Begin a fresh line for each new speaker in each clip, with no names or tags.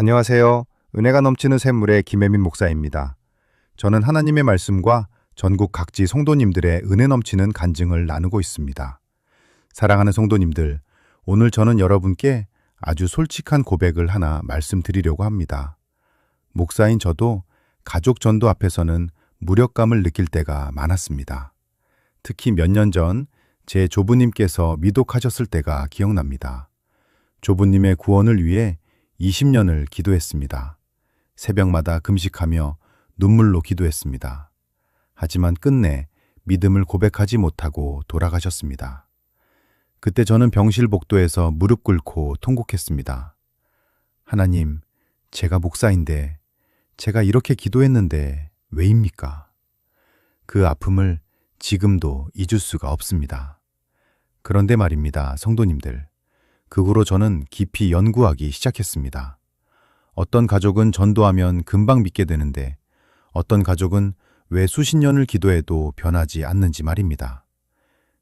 안녕하세요. 은혜가 넘치는 샘물의 김혜민 목사입니다. 저는 하나님의 말씀과 전국 각지 성도님들의 은혜 넘치는 간증을 나누고 있습니다. 사랑하는 성도님들, 오늘 저는 여러분께 아주 솔직한 고백을 하나 말씀드리려고 합니다. 목사인 저도 가족 전도 앞에서는 무력감을 느낄 때가 많았습니다. 특히 몇 년 전 제 조부님께서 미독하셨을 때가 기억납니다. 조부님의 구원을 위해 20년을 기도했습니다. 새벽마다 금식하며 눈물로 기도했습니다. 하지만 끝내 믿음을 고백하지 못하고 돌아가셨습니다. 그때 저는 병실 복도에서 무릎 꿇고 통곡했습니다. 하나님, 제가 목사인데, 제가 이렇게 기도했는데 왜입니까? 그 아픔을 지금도 잊을 수가 없습니다. 그런데 말입니다, 성도님들. 그 후로 저는 깊이 연구하기 시작했습니다. 어떤 가족은 전도하면 금방 믿게 되는데 어떤 가족은 왜 수십 년을 기도해도 변하지 않는지 말입니다.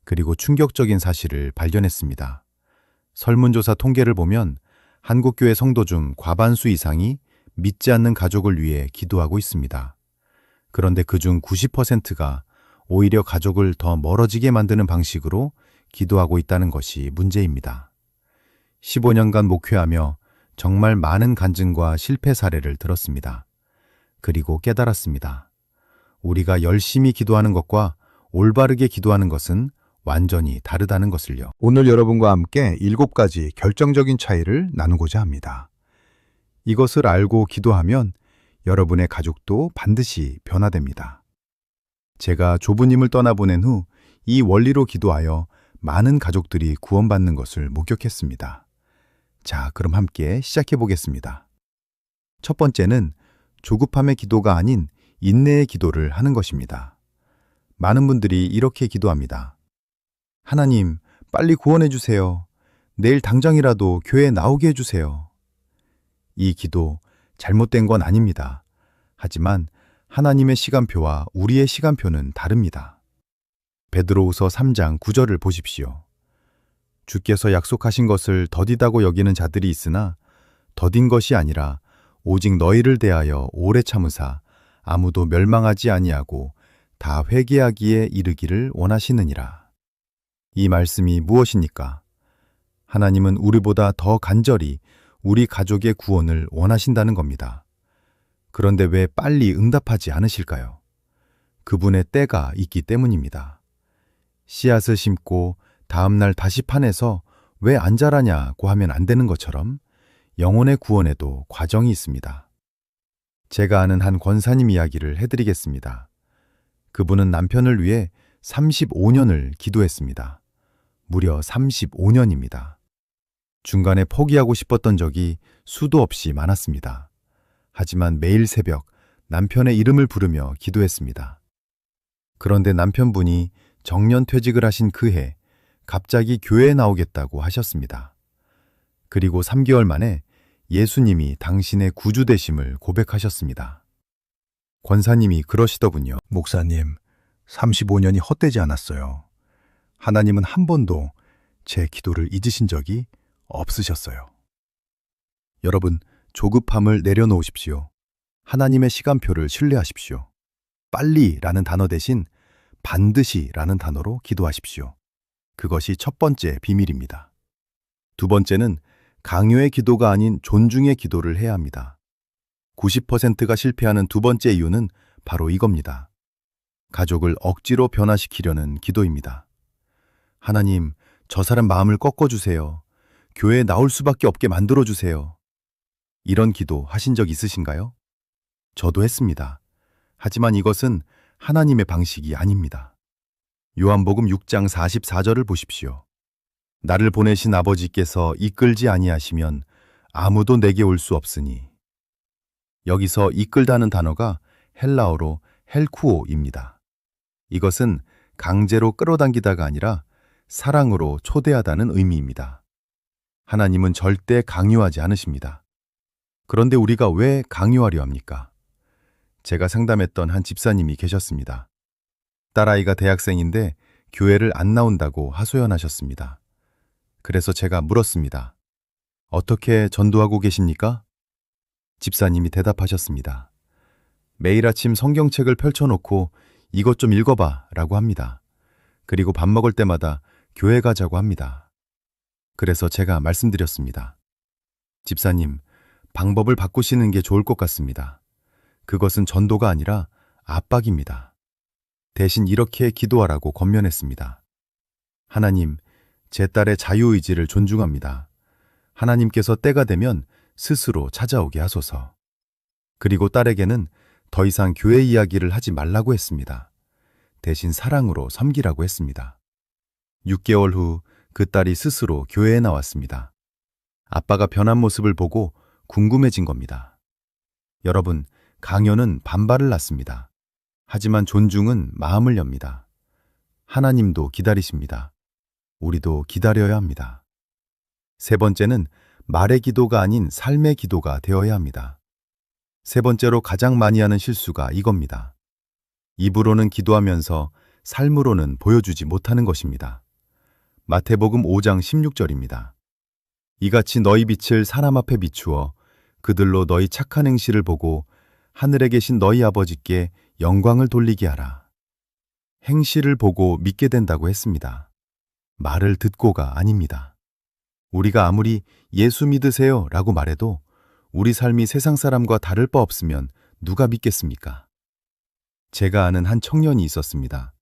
그리고 충격적인 사실을 발견했습니다. 설문조사 통계를 보면 한국교회 성도 중 과반수 이상이 믿지 않는 가족을 위해 기도하고 있습니다. 그런데 그중 90%가 오히려 가족을 더 멀어지게 만드는 방식으로 기도하고 있다는 것이 문제입니다. 15년간 목회하며 정말 많은 간증과 실패 사례를 들었습니다. 그리고 깨달았습니다. 우리가 열심히 기도하는 것과 올바르게 기도하는 것은 완전히 다르다는 것을요. 오늘 여러분과 함께 일곱 가지 결정적인 차이를 나누고자 합니다. 이것을 알고 기도하면 여러분의 가족도 반드시 변화됩니다. 제가 조부님을 떠나보낸 후 이 원리로 기도하여 많은 가족들이 구원받는 것을 목격했습니다. 자, 그럼 함께 시작해 보겠습니다. 첫 번째는 조급함의 기도가 아닌 인내의 기도를 하는 것입니다. 많은 분들이 이렇게 기도합니다. 하나님, 빨리 구원해 주세요. 내일 당장이라도 교회에 나오게 해 주세요. 이 기도 잘못된 건 아닙니다. 하지만 하나님의 시간표와 우리의 시간표는 다릅니다. 베드로우서 3장 9절을 보십시오. 주께서 약속하신 것을 더디다고 여기는 자들이 있으나 더딘 것이 아니라 오직 너희를 대하여 오래 참으사 아무도 멸망하지 아니하고 다 회개하기에 이르기를 원하시느니라. 이 말씀이 무엇입니까? 하나님은 우리보다 더 간절히 우리 가족의 구원을 원하신다는 겁니다. 그런데 왜 빨리 응답하지 않으실까요? 그분의 때가 있기 때문입니다. 씨앗을 심고 다음날 다시 파내서 왜 안 자라냐고 하면 안 되는 것처럼 영혼의 구원에도 과정이 있습니다. 제가 아는 한 권사님 이야기를 해드리겠습니다. 그분은 남편을 위해 35년을 기도했습니다. 무려 35년입니다. 중간에 포기하고 싶었던 적이 수도 없이 많았습니다. 하지만 매일 새벽 남편의 이름을 부르며 기도했습니다. 그런데 남편분이 정년 퇴직을 하신 그 해 갑자기 교회에 나오겠다고 하셨습니다. 그리고 3개월 만에 예수님이 당신의 구주되심을 고백하셨습니다. 권사님이 그러시더군요. 목사님, 35년이 헛되지 않았어요. 하나님은 한 번도 제 기도를 잊으신 적이 없으셨어요. 여러분, 조급함을 내려놓으십시오. 하나님의 시간표를 신뢰하십시오. 빨리 라는 단어 대신 반드시 라는 단어로 기도하십시오. 그것이 첫 번째 비밀입니다. 두 번째는 강요의 기도가 아닌 존중의 기도를 해야 합니다. 90%가 실패하는 두 번째 이유는 바로 이겁니다. 가족을 억지로 변화시키려는 기도입니다. 하나님, 저 사람 마음을 꺾어주세요. 교회에 나올 수밖에 없게 만들어주세요. 이런 기도 하신 적 있으신가요? 저도 했습니다. 하지만 이것은 하나님의 방식이 아닙니다. 요한복음 6장 44절을 보십시오. 나를 보내신 아버지께서 이끌지 아니하시면 아무도 내게 올 수 없으니. 여기서 이끌다는 단어가 헬라어로 헬쿠오입니다. 이것은 강제로 끌어당기다가 아니라 사랑으로 초대하다는 의미입니다. 하나님은 절대 강요하지 않으십니다. 그런데 우리가 왜 강요하려 합니까? 제가 상담했던 한 집사님이 계셨습니다. 딸아이가 대학생인데 교회를 안 나온다고 하소연하셨습니다. 그래서 제가 물었습니다. 어떻게 전도하고 계십니까? 집사님이 대답하셨습니다. 매일 아침 성경책을 펼쳐놓고 이것 좀 읽어봐 라고 합니다. 그리고 밥 먹을 때마다 교회 가자고 합니다. 그래서 제가 말씀드렸습니다. 집사님, 방법을 바꾸시는 게 좋을 것 같습니다. 그것은 전도가 아니라 압박입니다. 대신 이렇게 기도하라고 권면했습니다. 하나님, 제 딸의 자유의지를 존중합니다. 하나님께서 때가 되면 스스로 찾아오게 하소서. 그리고 딸에게는 더 이상 교회 이야기를 하지 말라고 했습니다. 대신 사랑으로 섬기라고 했습니다. 6개월 후 그 딸이 스스로 교회에 나왔습니다. 아빠가 변한 모습을 보고 궁금해진 겁니다. 여러분, 강요는 반발을 낳습니다. 하지만 존중은 마음을 엽니다. 하나님도 기다리십니다. 우리도 기다려야 합니다. 세 번째는 말의 기도가 아닌 삶의 기도가 되어야 합니다. 세 번째로 가장 많이 하는 실수가 이겁니다. 입으로는 기도하면서 삶으로는 보여주지 못하는 것입니다. 마태복음 5장 16절입니다. 이같이 너희 빛을 사람 앞에 비추어 그들로 너희 착한 행실을 보고 하늘에 계신 너희 아버지께 영광을 돌리게 하라. 행실을 보고 믿게 된다고 했습니다. 말을 듣고가 아닙니다. 우리가 아무리 예수 믿으세요 라고 말해도 우리 삶이 세상 사람과 다를 바 없으면 누가 믿겠습니까? 제가 아는 한 청년이 있었습니다.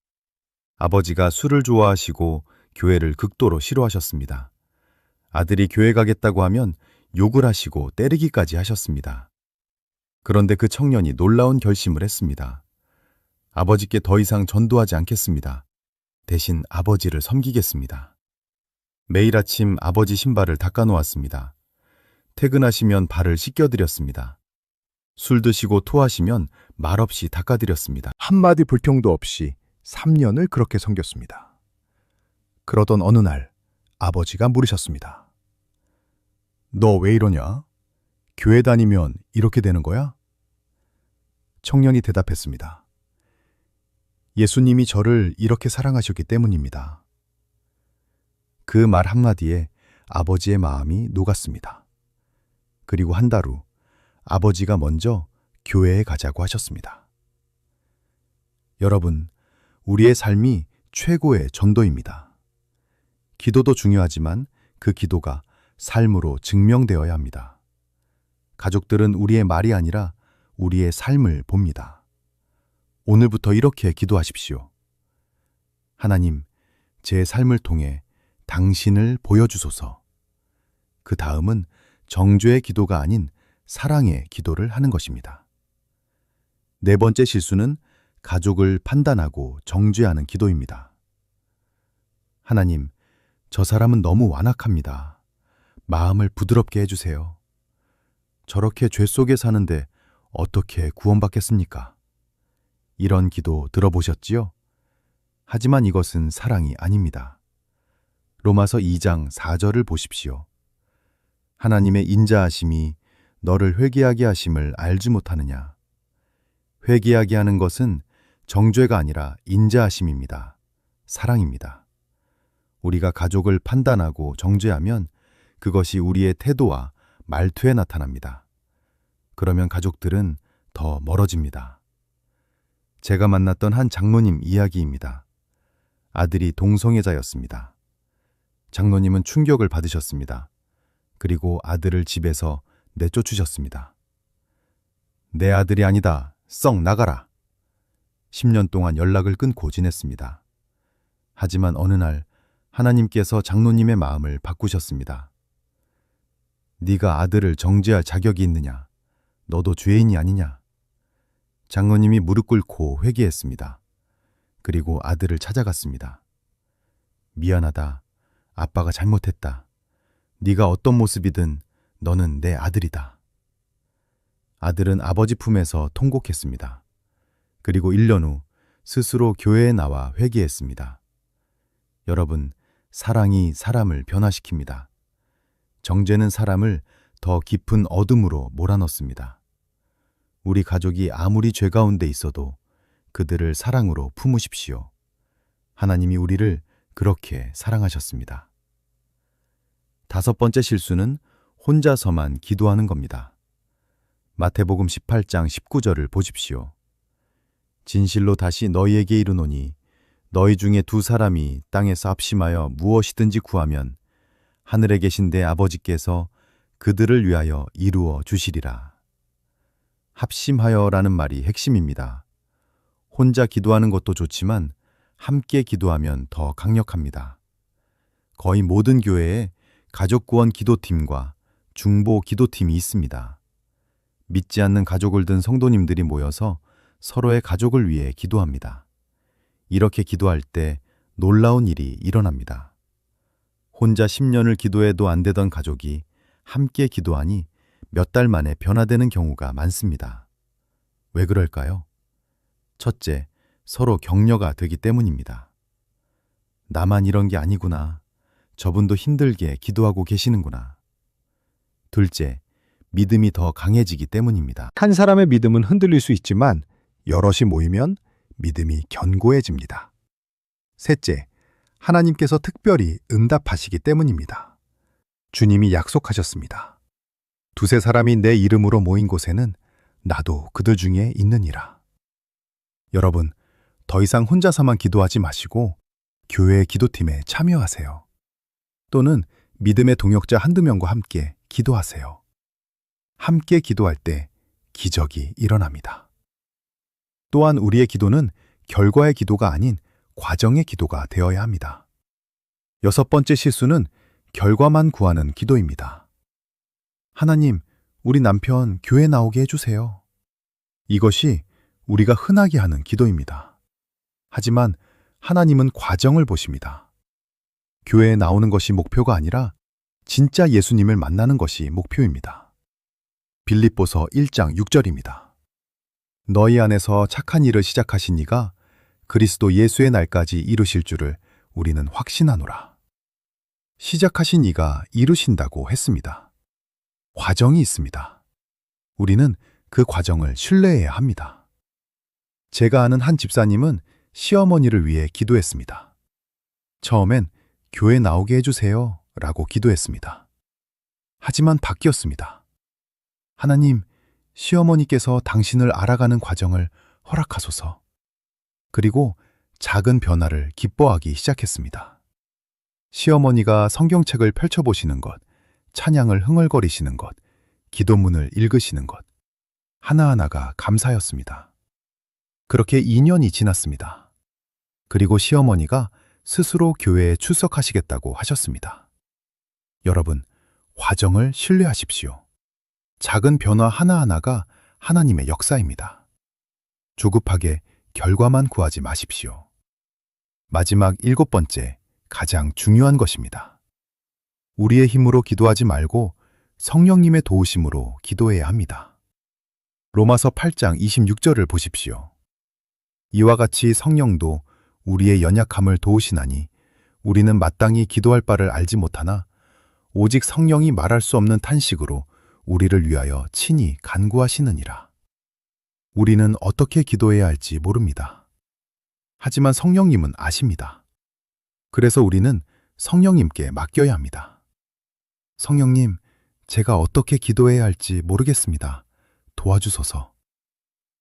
아버지가 술을 좋아하시고 교회를 극도로 싫어하셨습니다. 아들이 교회 가겠다고 하면 욕을 하시고 때리기까지 하셨습니다. 그런데 그 청년이 놀라운 결심을 했습니다. 아버지께 더 이상 전도하지 않겠습니다. 대신 아버지를 섬기겠습니다. 매일 아침 아버지 신발을 닦아놓았습니다. 퇴근하시면 발을 씻겨드렸습니다. 술 드시고 토하시면 말없이 닦아드렸습니다.
한마디 불평도 없이 3년을 그렇게 섬겼습니다. 그러던 어느 날 아버지가 물으셨습니다. 너 왜 이러냐? 교회 다니면 이렇게 되는 거야? 청년이 대답했습니다. 예수님이 저를 이렇게 사랑하셨기 때문입니다. 그 말 한마디에 아버지의 마음이 녹았습니다. 그리고 한 달 후 아버지가 먼저 교회에 가자고 하셨습니다. 여러분, 우리의 삶이 최고의 전도입니다. 기도도 중요하지만 그 기도가 삶으로 증명되어야 합니다. 가족들은 우리의 말이 아니라 우리의 삶을 봅니다. 오늘부터 이렇게 기도하십시오. 하나님, 제 삶을 통해 당신을 보여주소서. 그 다음은 정죄의 기도가 아닌 사랑의 기도를 하는 것입니다. 네 번째 실수는 가족을 판단하고 정죄하는 기도입니다. 하나님, 저 사람은 너무 완악합니다. 마음을 부드럽게 해주세요. 저렇게 죄 속에 사는데 어떻게 구원받겠습니까? 이런 기도 들어보셨지요? 하지만 이것은 사랑이 아닙니다. 로마서 2장 4절을 보십시오. 하나님의 인자하심이 너를 회개하게 하심을 알지 못하느냐. 회개하게 하는 것은 정죄가 아니라 인자하심입니다. 사랑입니다. 우리가 가족을 판단하고 정죄하면 그것이 우리의 태도와 말투에 나타납니다. 그러면 가족들은 더 멀어집니다. 제가 만났던 한 장로님 이야기입니다. 아들이 동성애자였습니다. 장로님은 충격을 받으셨습니다. 그리고 아들을 집에서 내쫓으셨습니다. 내 아들이 아니다. 썩 나가라. 10년 동안 연락을 끊고 지냈습니다. 하지만 어느 날 하나님께서 장로님의 마음을 바꾸셨습니다. 네가 아들을 정죄할 자격이 있느냐? 너도 죄인이 아니냐? 장로님이 무릎 꿇고 회개했습니다. 그리고 아들을 찾아갔습니다. 미안하다. 아빠가 잘못했다. 네가 어떤 모습이든 너는 내 아들이다. 아들은 아버지 품에서 통곡했습니다. 그리고 1년 후 스스로 교회에 나와 회개했습니다. 여러분, 사랑이 사람을 변화시킵니다. 정죄는 사람을 더 깊은 어둠으로 몰아넣습니다. 우리 가족이 아무리 죄 가운데 있어도 그들을 사랑으로 품으십시오. 하나님이 우리를 그렇게 사랑하셨습니다. 다섯 번째 실수는 혼자서만 기도하는 겁니다. 마태복음 18장 19절을 보십시오. 진실로 다시 너희에게 이르노니 너희 중에 두 사람이 땅에서 합심하여 무엇이든지 구하면 하늘에 계신 내 아버지께서 그들을 위하여 이루어 주시리라. 합심하여라는 말이 핵심입니다. 혼자 기도하는 것도 좋지만 함께 기도하면 더 강력합니다. 거의 모든 교회에 가족 구원 기도팀과 중보 기도팀이 있습니다. 믿지 않는 가족을 든 성도님들이 모여서 서로의 가족을 위해 기도합니다. 이렇게 기도할 때 놀라운 일이 일어납니다. 혼자 10년을 기도해도 안 되던 가족이 함께 기도하니 몇 달 만에 변화되는 경우가 많습니다. 왜 그럴까요? 첫째, 서로 격려가 되기 때문입니다. 나만 이런 게 아니구나. 저분도 힘들게 기도하고 계시는구나. 둘째, 믿음이 더 강해지기 때문입니다.
한 사람의 믿음은 흔들릴 수 있지만 여럿이 모이면 믿음이 견고해집니다. 셋째, 하나님께서 특별히 응답하시기 때문입니다. 주님이 약속하셨습니다. 두세 사람이 내 이름으로 모인 곳에는 나도 그들 중에 있느니라. 여러분, 더 이상 혼자서만 기도하지 마시고 교회 기도팀에 참여하세요. 또는 믿음의 동역자 한두 명과 함께 기도하세요. 함께 기도할 때 기적이 일어납니다. 또한 우리의 기도는 결과의 기도가 아닌 과정의 기도가 되어야 합니다. 여섯 번째 실수는 결과만 구하는 기도입니다. 하나님, 우리 남편 교회 나오게 해주세요. 이것이 우리가 흔하게 하는 기도입니다. 하지만 하나님은 과정을 보십니다. 교회에 나오는 것이 목표가 아니라 진짜 예수님을 만나는 것이 목표입니다. 빌립보서 1장 6절입니다. 너희 안에서 착한 일을 시작하신 이가 그리스도 예수의 날까지 이루실 줄을 우리는 확신하노라. 시작하신 이가 이루신다고 했습니다. 과정이 있습니다. 우리는 그 과정을 신뢰해야 합니다. 제가 아는 한 집사님은 시어머니를 위해 기도했습니다. 처음엔 교회 나오게 해주세요 라고 기도했습니다. 하지만 바뀌었습니다. 하나님, 시어머니께서 당신을 알아가는 과정을 허락하소서. 그리고 작은 변화를 기뻐하기 시작했습니다. 시어머니가 성경책을 펼쳐보시는 것, 찬양을 흥얼거리시는 것, 기도문을 읽으시는 것, 하나하나가 감사였습니다. 그렇게 2년이 지났습니다. 그리고 시어머니가 스스로 교회에 출석하시겠다고 하셨습니다. 여러분, 과정을 신뢰하십시오. 작은 변화 하나하나가 하나님의 역사입니다. 조급하게 결과만 구하지 마십시오. 마지막 일곱 번째, 가장 중요한 것입니다. 우리의 힘으로 기도하지 말고 성령님의 도우심으로 기도해야 합니다. 로마서 8장 26절을 보십시오. 이와 같이 성령도 우리의 연약함을 도우시나니 우리는 마땅히 기도할 바를 알지 못하나 오직 성령이 말할 수 없는 탄식으로 우리를 위하여 친히 간구하시느니라. 우리는 어떻게 기도해야 할지 모릅니다. 하지만 성령님은 아십니다. 그래서 우리는 성령님께 맡겨야 합니다. 성령님, 제가 어떻게 기도해야 할지 모르겠습니다. 도와주소서.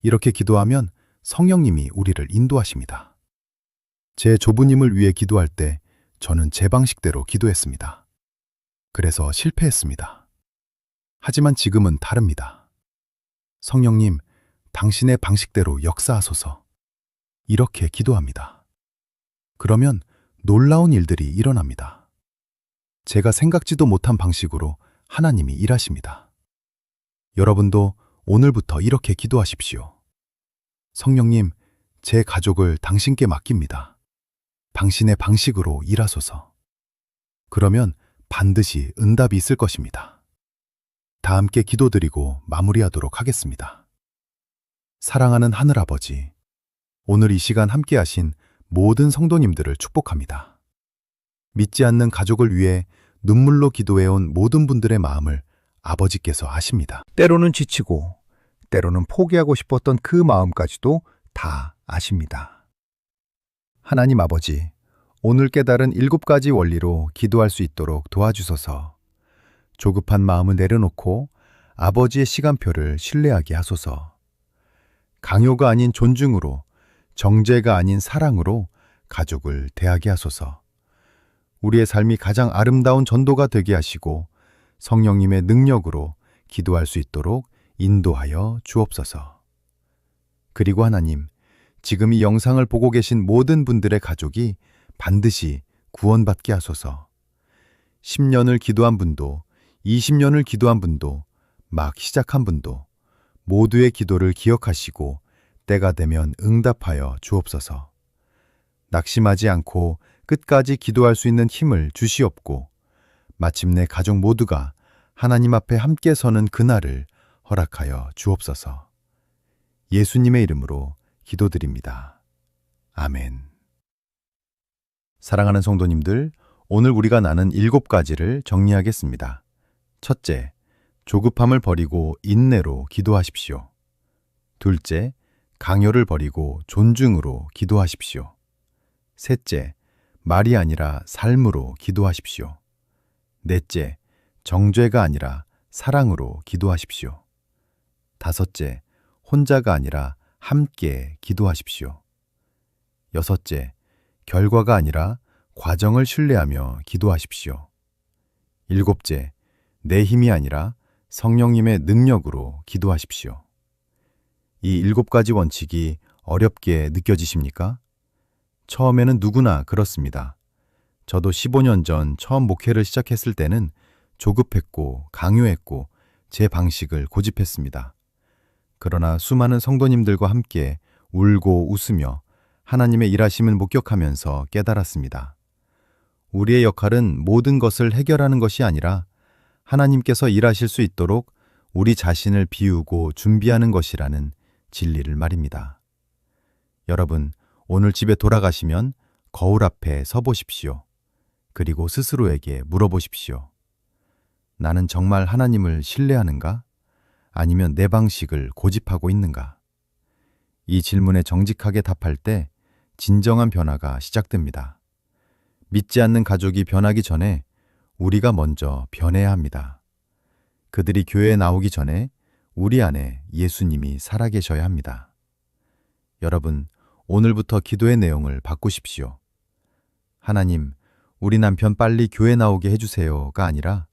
이렇게 기도하면 성령님이 우리를 인도하십니다. 제 조부님을 위해 기도할 때 저는 제 방식대로 기도했습니다. 그래서 실패했습니다. 하지만 지금은 다릅니다. 성령님, 당신의 방식대로 역사하소서. 이렇게 기도합니다. 그러면 놀라운 일들이 일어납니다. 제가 생각지도 못한 방식으로 하나님이 일하십니다. 여러분도 오늘부터 이렇게 기도하십시오. 성령님, 제 가족을 당신께 맡깁니다. 당신의 방식으로 일하소서. 그러면 반드시 응답이 있을 것입니다. 다 함께 기도드리고 마무리하도록 하겠습니다. 사랑하는 하늘아버지, 오늘 이 시간 함께 하신 모든 성도님들을 축복합니다. 믿지 않는 가족을 위해 눈물로 기도해온 모든 분들의 마음을 아버지께서 아십니다. 때로는 지치고, 때로는 포기하고 싶었던 그 마음까지도 다 아십니다. 하나님 아버지, 오늘 깨달은 일곱 가지 원리로 기도할 수 있도록 도와주소서. 조급한 마음을 내려놓고
아버지의 시간표를 신뢰하게 하소서. 강요가 아닌 존중으로, 정죄가 아닌 사랑으로 가족을 대하게 하소서. 우리의 삶이 가장 아름다운 전도가 되게 하시고 성령님의 능력으로 기도할 수 있도록 인도하여 주옵소서. 그리고 하나님, 지금 이 영상을 보고 계신 모든 분들의 가족이 반드시 구원받게 하소서. 10년을 기도한 분도, 20년을 기도한 분도, 막 시작한 분도 모두의 기도를 기억하시고 때가 되면 응답하여 주옵소서. 낙심하지 않고 끝까지 기도할 수 있는 힘을 주시옵고 마침내 가족 모두가 하나님 앞에 함께 서는 그날을 허락하여 주옵소서. 예수님의 이름으로 기도드립니다. 아멘. 사랑하는 성도님들, 오늘 우리가 나눈 일곱 가지를 정리하겠습니다. 첫째, 조급함을 버리고 인내로 기도하십시오. 둘째, 강요를 버리고 존중으로 기도하십시오. 셋째, 말이 아니라 삶으로 기도하십시오. 넷째, 정죄가 아니라 사랑으로 기도하십시오. 다섯째, 혼자가 아니라 함께 기도하십시오. 여섯째, 결과가 아니라 과정을 신뢰하며 기도하십시오. 일곱째, 내 힘이 아니라 성령님의 능력으로 기도하십시오. 이 일곱 가지 원칙이 어렵게 느껴지십니까? 처음에는 누구나 그렇습니다. 저도 15년 전 처음 목회를 시작했을 때는 조급했고 강요했고 제 방식을 고집했습니다. 그러나 수많은 성도님들과 함께 울고 웃으며 하나님의 일하심을 목격하면서 깨달았습니다. 우리의 역할은 모든 것을 해결하는 것이 아니라 하나님께서 일하실 수 있도록 우리 자신을 비우고 준비하는 것이라는 진리를 말입니다. 여러분, 오늘 집에 돌아가시면 거울 앞에 서 보십시오. 그리고 스스로에게 물어보십시오. 나는 정말 하나님을 신뢰하는가? 아니면 내 방식을 고집하고 있는가? 이 질문에 정직하게 답할 때 진정한 변화가 시작됩니다. 믿지 않는 가족이 변하기 전에 우리가 먼저 변해야 합니다. 그들이 교회에 나오기 전에 우리 안에 예수님이 살아계셔야 합니다. 여러분, 오늘부터 기도의 내용을 바꾸십시오. 하나님, 우리 남편 빨리 교회 나오게 해주세요가 아니라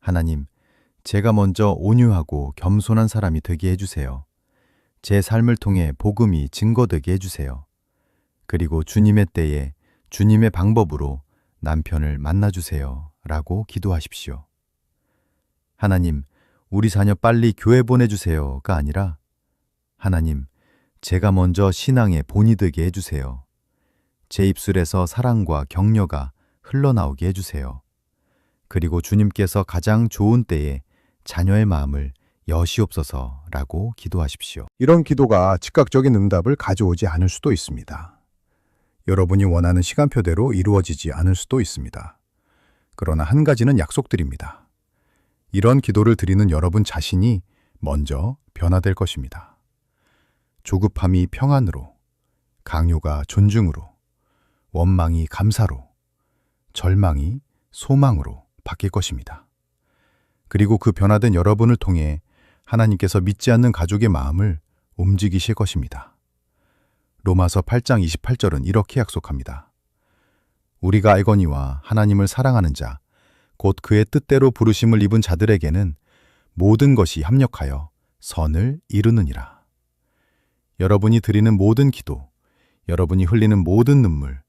하나님, 제가 먼저 온유하고 겸손한 사람이 되게 해주세요. 제 삶을 통해 복음이 증거되게 해주세요. 그리고 주님의 때에 주님의 방법으로 남편을 만나주세요. 라고 기도하십시오. 하나님, 우리 자녀 빨리 교회 보내주세요가 아니라 하나님, 제가 먼저 신앙의 본이 되게 해주세요. 제 입술에서 사랑과 격려가 흘러나오게 해주세요. 그리고 주님께서 가장 좋은 때에 자녀의 마음을 여시옵소서라고 기도하십시오.
이런 기도가 즉각적인 응답을 가져오지 않을 수도 있습니다. 여러분이 원하는 시간표대로 이루어지지 않을 수도 있습니다. 그러나 한 가지는 약속드립니다. 이런 기도를 드리는 여러분 자신이 먼저 변화될 것입니다. 조급함이 평안으로, 강요가 존중으로, 원망이 감사로, 절망이 소망으로 바뀔 것입니다. 그리고 그 변화된 여러분을 통해 하나님께서 믿지 않는 가족의 마음을 움직이실 것입니다. 로마서 8장 28절은 이렇게 약속합니다. 우리가 알거니와 하나님을 사랑하는 자, 곧 그의 뜻대로 부르심을 입은 자들에게는 모든 것이 합력하여 선을 이루느니라. 여러분이 드리는 모든 기도, 여러분이 흘리는 모든 눈물,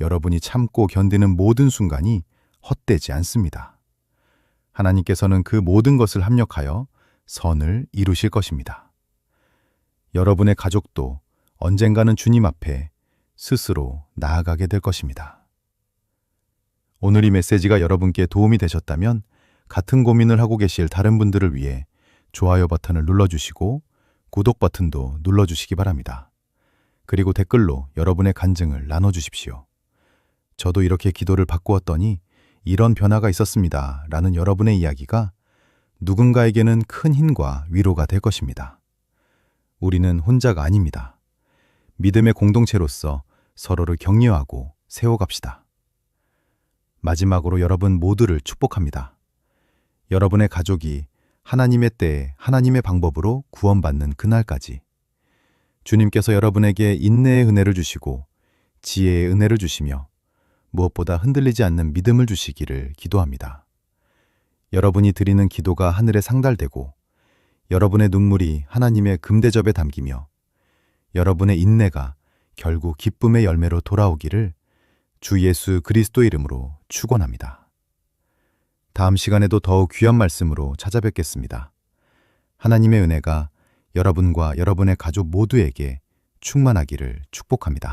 여러분이 참고 견디는 모든 순간이 헛되지 않습니다. 하나님께서는 그 모든 것을 합력하여 선을 이루실 것입니다. 여러분의 가족도 언젠가는 주님 앞에 스스로 나아가게 될 것입니다. 오늘 이 메시지가 여러분께 도움이 되셨다면 같은 고민을 하고 계실 다른 분들을 위해 좋아요 버튼을 눌러주시고 구독 버튼도 눌러주시기 바랍니다. 그리고 댓글로 여러분의 간증을 나눠주십시오. 저도 이렇게 기도를 바꾸었더니 이런 변화가 있었습니다. 라는 여러분의 이야기가 누군가에게는 큰 힘과 위로가 될 것입니다. 우리는 혼자가 아닙니다. 믿음의 공동체로서 서로를 격려하고 세워갑시다. 마지막으로 여러분 모두를 축복합니다. 여러분의 가족이
하나님의 때에 하나님의 방법으로 구원받는 그날까지 주님께서 여러분에게 인내의 은혜를 주시고 지혜의 은혜를 주시며 무엇보다 흔들리지 않는 믿음을 주시기를 기도합니다. 여러분이 드리는 기도가 하늘에 상달되고 여러분의 눈물이 하나님의 금대접에 담기며 여러분의 인내가 결국 기쁨의 열매로 돌아오기를 주 예수 그리스도 이름으로 축원합니다. 다음 시간에도 더욱 귀한 말씀으로 찾아뵙겠습니다. 하나님의 은혜가 여러분과 여러분의 가족 모두에게 충만하기를 축복합니다.